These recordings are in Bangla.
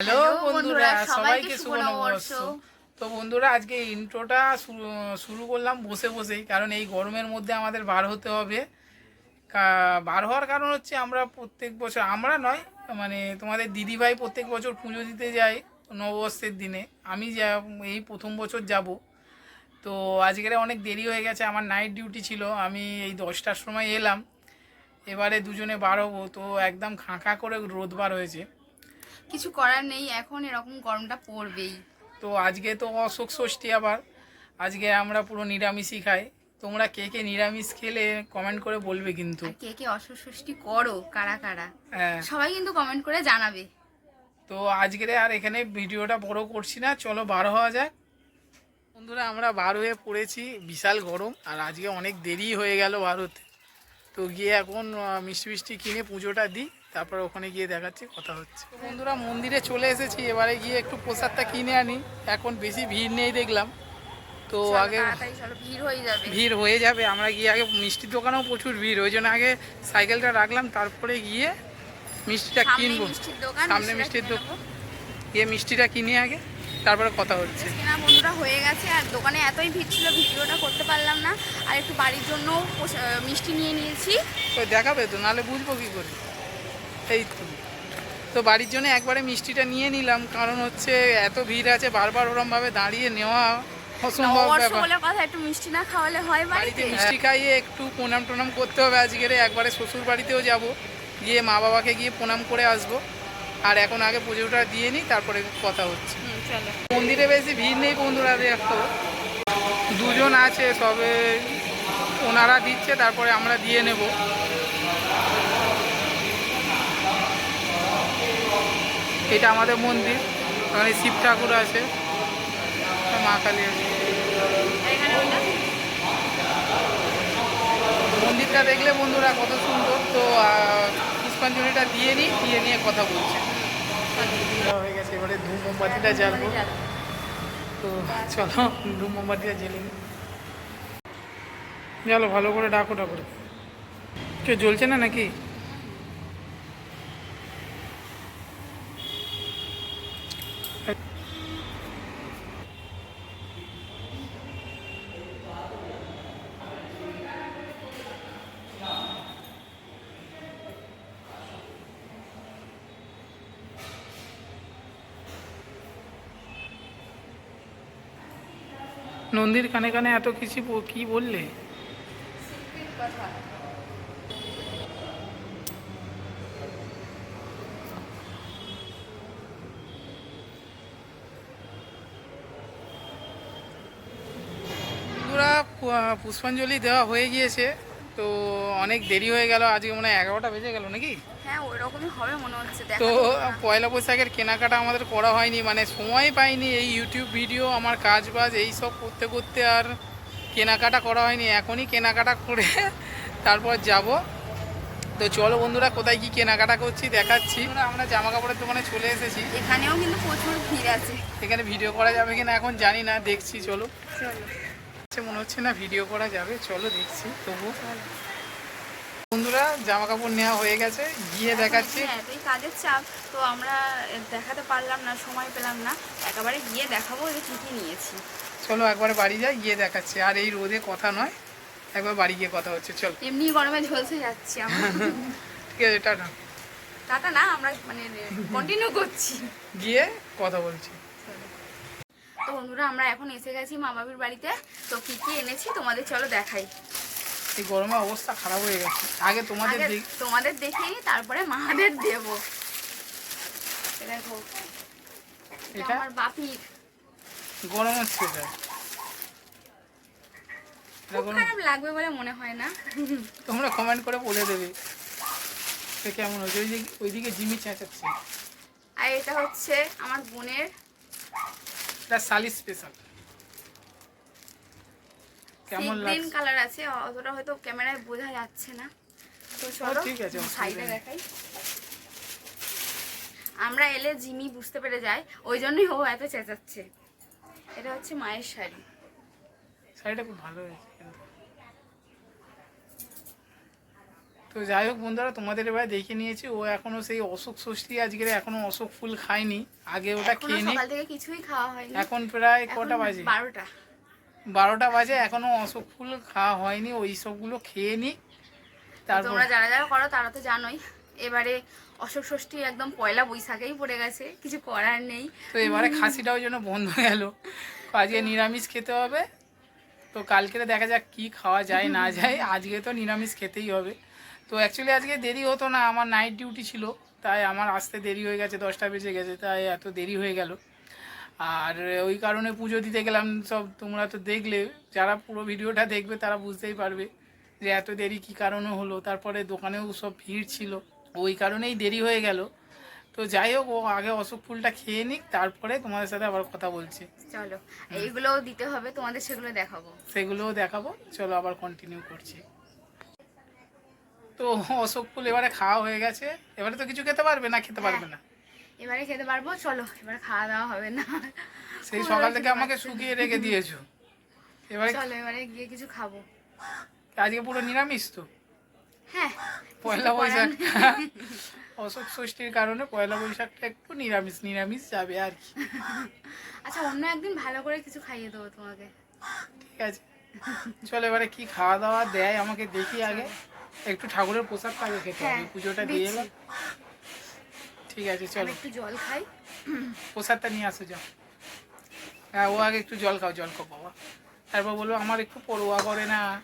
হ্যালো বন্ধুরা সবাইকে শুভ নববর্ষ। তো বন্ধুরা আজকে ইন্ট্রোটা শুরু করলাম বসে বসেই কারণ এই গরমের মধ্যে আমাদের বার হতে হবে। বার হওয়ার কারণ হচ্ছে আমরা প্রত্যেক বছর আমরা নয় মানে তোমাদের দিদিভাই প্রত্যেক বছর পুজো দিতে যায় নববর্ষের দিনে। আমি যা এই প্রথম বছর যাব। তো আজকের অনেক দেরি হয়ে গেছে আমার নাইট ডিউটি ছিল আমি এই দশটার সময় এলাম। এবারে দুজনে বার হব তো একদম খাঁ করে রোদ বার হয়েছে। কিছু করার নেই এখন এরকম গরমটা পড়বেই। তো আজকে তো অশোক ষষ্ঠী আবার। আজকে আমরা পুরো নিরামিষই খাই। তোমরা কে কে নিরামিষ খেলে কমেন্ট করে বলবে কিন্তু। কে কে কে অসুষষ্ঠী করো কারা কারা? হ্যাঁ। সবাই কিন্তু কমেন্ট করে জানাবে। তো আজকে আর এখানে ভিডিওটা বড় করছি না চলো বার হওয়া যাক। বন্ধুরা আমরা বার হয়ে পড়েছি বিশাল গরম আর আজকে অনেক দেরি হয়ে গেল বার হতে। তো গিয়ে এখন মিষ্টি মিষ্টি কিনে পুজোটা দিই। তারপর ওখানে গিয়ে দেখাচ্ছি কথা হচ্ছে। বন্ধুরা মন্দিরে চলে এসেছি। এবারে গিয়ে একটু প্রসাদটা কিনে আনি। এখন বেশি ভিড় নেই দেখলাম। তো আগে ভিড় হয়ে যাবে। ভিড় হয়ে যাবে। আমরা গিয়ে আগে মিষ্টির দোকানেও প্রচুর ভিড়। ওই জন্য আগে সাইকেলটা রাখলাম তারপরে গিয়ে মিষ্টিটা কিনবো। সামনে মিষ্টির দোকান। গিয়ে মিষ্টিটা কিনে আগে তারপরে কথা হচ্ছে। কেনা বন্ধুরা হয়ে গেছে আর দোকানে এতই ভিড় ছিল ভিডিওটা করতে পারলাম না। আর একটু বাড়ির জন্য মিষ্টি নিয়ে নিয়েছি। তো দেখাবে তো নাহলে বুঝব কী করে। এই তো তো বাড়ির জন্য একবারে মিষ্টিটা নিয়ে নিলাম কারণ হচ্ছে এত ভিড় আছে বারবার ওরমভাবে দাঁড়িয়ে নেওয়া অসম্ভব কথা একটু মিষ্টি না খাওয়ালে হয় বাড়িতে? মিষ্টি খাইয়ে একটু প্রণাম টনাম করতে হবে আজকের একবারে শ্বশুর বাড়িতেও যাব গিয়ে মা বাবাকে গিয়ে প্রণাম করে আসব। আর এখন আগে পুজোটা দিয়ে নিই তারপরে কথা হচ্ছে। মন্দিরে বেশি ভিড় নেই বন্ধুরা দেখো। দুজন আছে সবে ওনারা দিচ্ছে তারপরে আমরা দিয়ে নেব। এটা আমাদের মন্দির। ওখানে শিব ঠাকুর আছে। মা কালী আছে। মন্দিরটা দেখলে বন্ধুরা কত সুন্দর। তো পুষ্পাঞ্জলিটা দিয়ে নিই, দিয়ে নিয়ে কথা বলছি। হয়ে গেছে, এবারে ধূপ মোমবাতিটা জ্বালবো। তো, চলো ধূপ মোমবাতিটা জ্বেলে নিই। জ্বালো ভালো করে ডাকো ডাকো কেউ জ্বলছে না নাকি? নন্দীর কানে কানে এত কিছু কি বললে? কথা পুরা পু- পুষ্পাঞ্জলি দেওয়া হয়ে গিয়েছে। তো অনেক দেরি হয়ে গেল আজকে মনে হয় এগারোটা বেজে গেল নাকি? হ্যাঁ ওই রকমই হবে মনে হচ্ছে তো পয়লা বৈশাখের কেনাকাটা আমাদের করা হয়নি মানে সময় পাইনি এই ইউটিউব ভিডিও আমার কাজ বাজ এই সব করতে করতে আর কেনাকাটা করা হয়নি এখনই কেনাকাটা করে তারপর যাব। তো চলো বন্ধুরা কোথায় কি কেনাকাটা করছি দেখাচ্ছি। আমরা জামা কাপড়ের দোকানে চলে এসেছি। এখানেও কিন্তু প্রচুর ভিড় আছে। এখানে ভিডিও করা যাবে কিনা এখন জানি না দেখছি চলো। চলো। আচ্ছা, মনে হচ্ছে না ভিডিও করা যাবে। চলো দেখছি তবু বন্ধুরা জামা কাপড় নেওয়া হয়ে গেছে গিয়ে দেখাচ্ছি। হ্যাঁ এতই কাজের চাপ তো আমরা দেখাতে পারলাম না সময় পেলাম না। একেবারে গিয়ে দেখাবো যে কী কী নিয়েছি। চলো একবার বাড়ি যাই গিয়ে দেখাচ্ছি। আর এই রোদে কথা নয় একবার বাড়ি গিয়ে কথা হচ্ছে চল। এমনি গরমে ঝলসে যাচ্ছি ঠিক আছে টাটা। টাটা না আমরা মানে কন্টিনিউ করছি। গিয়ে কথা বলছি। তো বন্ধুরা আমরা এখন এসে গেছি মামাবির বাড়িতে। তো কি কি এনেছি তোমাদের চলো দেখাই। এই গরমে অবস্থা খারাপ হয়ে গেছে। আগে তোমাদের তোমাদের দেখিয়ে নিই, তারপরে মাদের দেব। দেখো এটা আমার বাপির। গরম হচ্ছে খারাপ লাগবে বলে মনে হয় না। তোমরা কমেন্ট করে বলে দেবে সে কেমন হচ্ছে ওই দিকে ওইদিকে জিমি চেঁচাচ্ছে। আর এটা হচ্ছে আমার বোনের এটা সালি স্পেশাল কেমন গ্রিন কালার আছে অতটা হয়তো ক্যামেরায় বোঝা যাচ্ছে না। তো চলো ঠিক আছে, সাইডে দেখাই। আমরা এলে জিমি বুঝতে পেরে যাই ওই জন্যই ও এত চেঁচাচ্ছে। এটা হচ্ছে মায়ের শাড়ি। শাড়িটা খুব ভালো হয়েছে কিন্তু। তো যাই হোক বন্ধুরা তোমাদের এবার দেখে নিয়েছি ও এখনও সেই অশোক ষষ্ঠী আজকের এখনও অশোক ফুল খায়নি। আগে ওটা খেয়ে নি। কিছুই খাওয়া হয়নি। এখন প্রায় কটা বাজে? বারোটা। বারোটা বাজে এখনও অশোক ফুল খাওয়া হয়নি ওই সবগুলো খেয়ে নি। তারপর তোমরা যারা যারা করো তারা তো জানোই এবারে অশোক ষষ্ঠী একদম পয়লা বৈশাখেই পড়ে গেছে কিছু করার নেই। তো এবারে খাসিটাও যেন বন্ধ হয়ে গেল। আজকে নিরামিষ খেতে হবে তো কালকে দেখা যাক কি খাওয়া যায় না যায় আজকে তো নিরামিষ খেতেই হবে। তো অ্যাকচুয়ালি আজকে দেরি হতো না আমার নাইট ডিউটি ছিল তাই আমার আসতে দেরি হয়ে গেছে দশটা বেজে গেছে তাই এত দেরি হয়ে গেল। আর ওই কারণে পুজো দিতে গেলাম সব তোমরা তো দেখলে যারা পুরো ভিডিওটা দেখবে তারা বুঝতেই পারবে যে এত দেরি কি কারণে হলো। তারপরে দোকানেও সব ভিড় ছিল ওই কারণেই দেরি হয়ে গেল। তো যাই হোক ও আগে অশোক ফুলটা খেয়ে নিক তারপরে তোমাদের সাথে আবার কথা বলছি। চলো এইগুলোও দিতে হবে তোমাদের সেগুলো দেখাবো। সেগুলোও দেখাবো চলো আবার কন্টিনিউ করছি। তো অশোক ফুল এবারে খাওয়া হয়ে গেছে। এবারে তো কিছু খেতে পারবে না খেতে পারবে না। এবারে খেতে পারব চলো এবারে খাওয়া দাওয়া হবে না। সেই সকাল থেকে আমাকে শুকিয়ে রেখে দিয়েছ। এবারে চলো এবারে গিয়ে কিছু খাব। আজকে পুরো নিরামিষ তো? হ্যাঁ পয়লা বৈশাখ। অশোক ষষ্ঠীর কারণে পয়লা বৈশাখটা একটু নিরামিষ নিরামিষ যাবে আর কি। আচ্ছা অন্য একদিন ভালো করে কিছু খাইয়ে দেবো তোমাকে। ঠিক আছে। চলো এবারে কি খাওয়া দাওয়া দেয় আমাকে দেখি আগে। একটু ঠাকুরের প্রসাদটা আগে খেতে হবে হ্যাঁ, পুজোটা দিয়ে। এলাম ঠিক আছে চলো। একটু জল খাই। প্রসাদটা নিয়ে আসো যাও। হ্যাঁ ও আগে একটু জল খাও জল খাও বাবা। তারপর বলব আমার একটু পড়ুয়া করে না।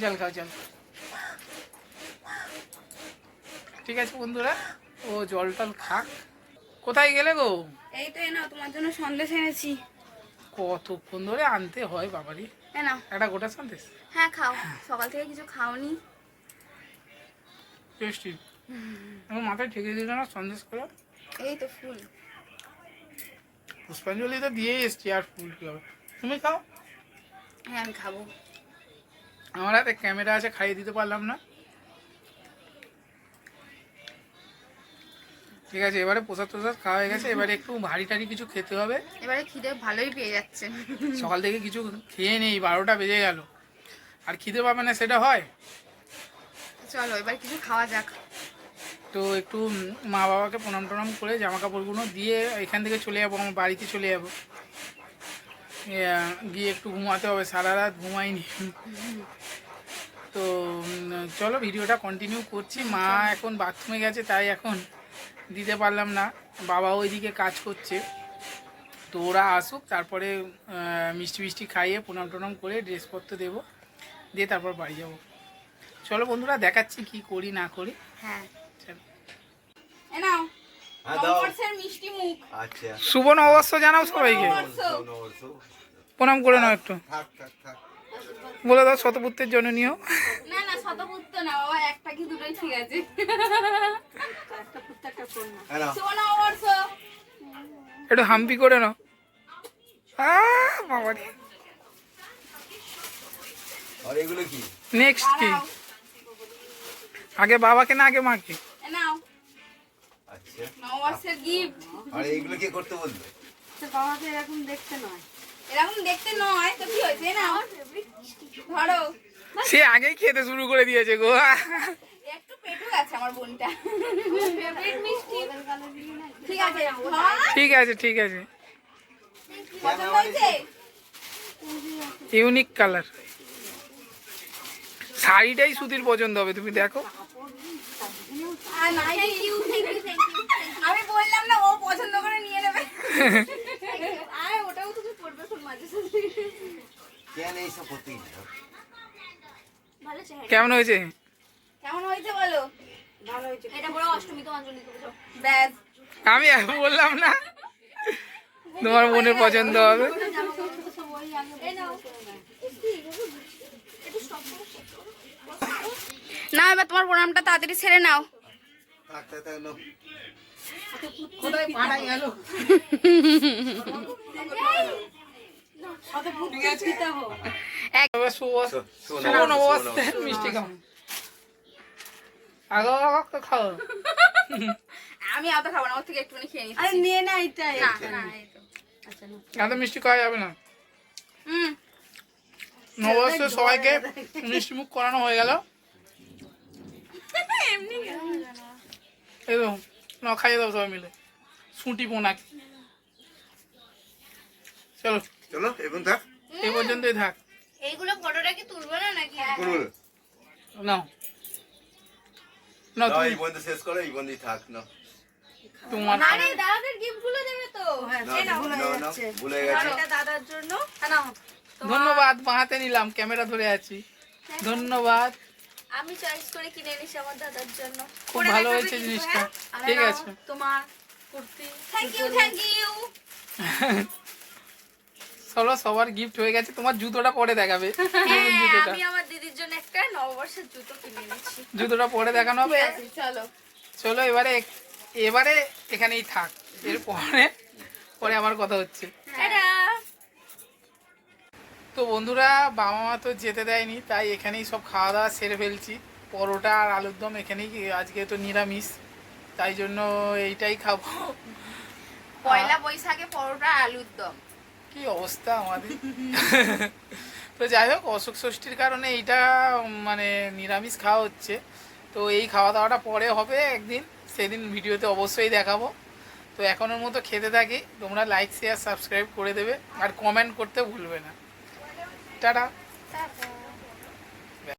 জল খাও জল। ঠিক আছে বন্ধুরা ও জল টল খাক। কোথায় গেলে গো? এই তো নাও তোমার জন্য সন্দেশ এনেছি। কতক্ষণ ধরে আনতে হয় বাবারই নাও। একটা গোটা সন্দেশ হ্যাঁ খাও। সকাল থেকে কিছু খাওনি। টেস্টি। আমার মাথায় ঠেকে দিল না সন্দেশ করে এই তো ফুল। পুষ্পাঞ্জলি তো দিয়েই এসছি আর ফুল কি হবে? তুমি খাও। হ্যাঁ আমি খাব। আমার হাতে ক্যামেরা আছে খাইয়ে দিতে পারলাম না। ঠিক আছে এবারে প্রসাদ প্রসাদ খাওয়া হয়ে গেছে এবারে একটু ভারী টারি কিছু খেতে হবে। এবারে খিদে ভালোই পেয়ে যাচ্ছে। সকাল থেকে কিছু খেয়ে নেই বারোটা বেজে গেল। আর খিদে পাবে না সেটা হয়? চলো এবার কিছু খাওয়া যাক। তো একটু মা বাবাকে প্রণাম টনাম করে জামা কাপড়গুলো দিয়ে এখান থেকে চলে যাব আমার বাড়িতে চলে যাব। গিয়ে একটু ঘুমাতে হবে সারা রাত ঘুমাইনি। তো চলো ভিডিওটা কন্টিনিউ করছি। মা এখন বাথরুমে গেছে তাই এখন দিতে পারলাম না। বাবা ওইদিকে কাজ করছে। তো ওরা আসুক তারপরে মিষ্টি মিষ্টি খাইয়ে প্রণাম টনাম করে ড্রেসপত্র দেবো। দিয়ে তারপর বাড়ি যাব। চলো বন্ধুরা দেখাচ্ছি কি করি না করি। হ্যাঁ। চলো। এ নাও। হ্যাঁ দাও। মিষ্টি মুখ। আচ্ছা। শুভ নববর্ষ জানাও সবাইকে। প্রণাম করে নাও একটু। থাক থাক থাক। বলে দাও শতপুত্রের জননীয় না না শতপুত্র না বাবা একটা কি দুটোই ঠিক আছে। নাও। শুভ নববর্ষ একটু হাম্পি করে নাও। আর এগুলো কি? নেক্সট কি? আগে বাবাকে না আগে মাকে? নাও। আচ্ছা। নববর্ষের গিফট আর এইগুলো কে করতে বলবে এরকম দেখতে নয়। তো কি হয়েছে? না ধরো। সে আগেই খেতে শুরু করে দিয়েছে গো। একটু পেটু আছে আমার বোনটা। ফেভারিট মিষ্টি। ঠিক আছে ঠিক আছে ঠিক আছে। পছন্দ হয়েছে? Unique colour. শাড়িটাই সুতির পছন্দ হবে তুমি দেখো। আমি বললাম না ও পছন্দ করে নিয়ে নেবে আরে ওটাও তুমি পড়বে খুব মাঝে সাঝে কেন এইসব চেহারা। কেমন হয়েছে? কেমন হয়েছে বলো? ভালো হয়েছে। এটা পুরো অষ্টমী তো অঞ্জলি ব্যাস। আমি আর বললাম না। তোমার বোনের পছন্দ হবে। না এবার তোমার প্রণামটা তাড়াতাড়ি ছেড়ে নাও। কোথায় গেল? আমি খাব না ওর থেকে একটুখানি খেয়ে নিচ্ছি। আরে নিয়ে না এটাই না না এই এত মিষ্টি খাওয়া যাবে না। হুম। নববর্ষে সবাইকে মিষ্টি মুখ করানো হয়ে গেল। এই তো না খাইয়ে দাও সবাই মিলে। সুটি পোনাক। চলো। চলো এখন থাক। এই পর্যন্তই থাক। এইগুলো ফটোটা কি তুলবো না নাকি? করব নাও। না না তুমি। এই বন্ধু শেষ করো এই বন্ধুই থাক না তোমার আরে দাদাদের গিফট দেবে তো। না, না, না, ভুলে গেছে। এটা দাদার জন্য। ধন্যবাদ বাঁহাতে নিলাম ক্যামেরা ধরে আছি। ধন্যবাদ। আমি চয়েস করে কিনে এনেছি আমার দাদার জন্য। খুব ভালো হয়েছে জিনিসটা। ঠিক আছে। তোমার kurti thank you thank you চলো সবার গিফট হয়ে গেছে তোমার জুতোটা পরে দেখাবে। জুতোটা। হ্যাঁ, আমি আমার দিদির জন্য একটা নববর্ষের জুতো কিনে এনেছি। জুতোটা পরে দেখানো হবে? চলো। চলো এবারে এবারে এখানেই থাক। এরপরে পরে আমার কথা হচ্ছে। তো বন্ধুরা বাবা মা তো যেতে দেয়নি তাই এখানেই সব খাওয়া দাওয়া সেরে ফেলছি। পরোটা আর আলুর দম এখানেই আজকে তো নিরামিষ। তাই জন্য এইটাই খাব। পয়লা বৈশাখে পরোটা আলুর দম। কি অবস্থা আমাদের? তো যাই হোক, অসুখ ষষ্ঠীর কারণে এইটা মানে নিরামিষ খাওয়া হচ্ছে। তো এই খাওয়া দাওয়াটা পরে হবে একদিন, সেদিন ভিডিওতে অবশ্যই দেখাবো। তো এখনের মতো খেতে থাকি, তোমরা লাইক শেয়ার সাবস্ক্রাইব করে দেবে, আর কমেন্ট করতে ভুলবে না। Tata tata.